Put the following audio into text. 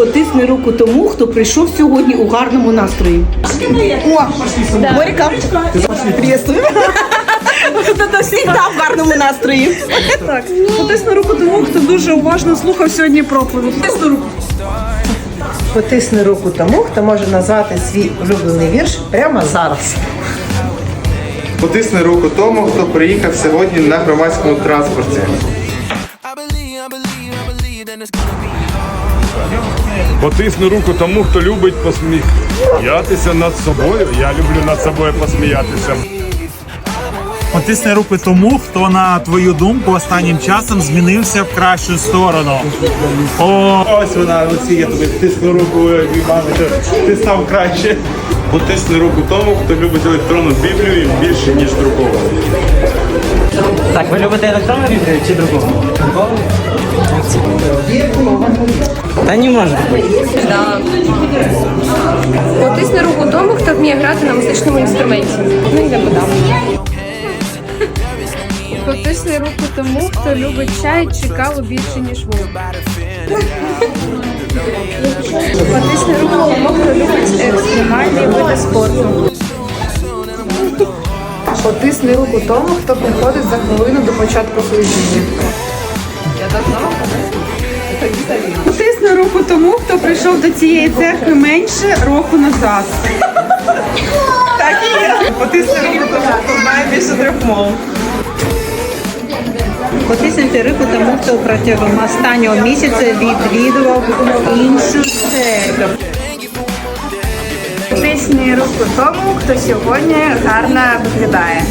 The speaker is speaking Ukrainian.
Потисни руку тому, хто прийшов сьогодні у гарному настрої. О, Борька. Приветствую. Хто завжди в гарному настрої. Так, потисни руку тому, хто дуже уважно слухав сьогодні проповідь. Потисни руку. Потисни руку тому, хто може назвати свій улюблений вірш прямо зараз. Потисни руку тому, хто приїхав сьогодні на громадському транспорті. I believe, I believe, I believe that it's gonna be Потисну руку тому, хто любить посміятися над собою. Я люблю над собою посміятися. Потисни руку тому, хто на твою думку останнім часом змінився в кращу сторону. О, Ось вона, Олексій, я тобі тисну руку, Іване, ти став краще. Потисни руку тому, хто любить електронну біблію більше, ніж друковану. Так, ви любите електронну біблію чи друковану? Та не може бути. Потисни руку тому, хто вміє грати на музичному інструменті. Ну, йдемо далі. Потисни руку тому, хто любить чай чи каву більше, ніж воду. Потисни руку тому, хто любить екстремальні види спорту. Потисни руку тому, хто приходить за хвилину до початку служіння. Потисни руку тому, хто прийшов до цієї церкви менше року назад. Так і є. Потисни руку тому, хто знає більше трьох мов. Потиснути руку тому, хто протягом останнього місяця відвідував іншу церкву. Потисни руку тому, хто сьогодні гарно виглядає.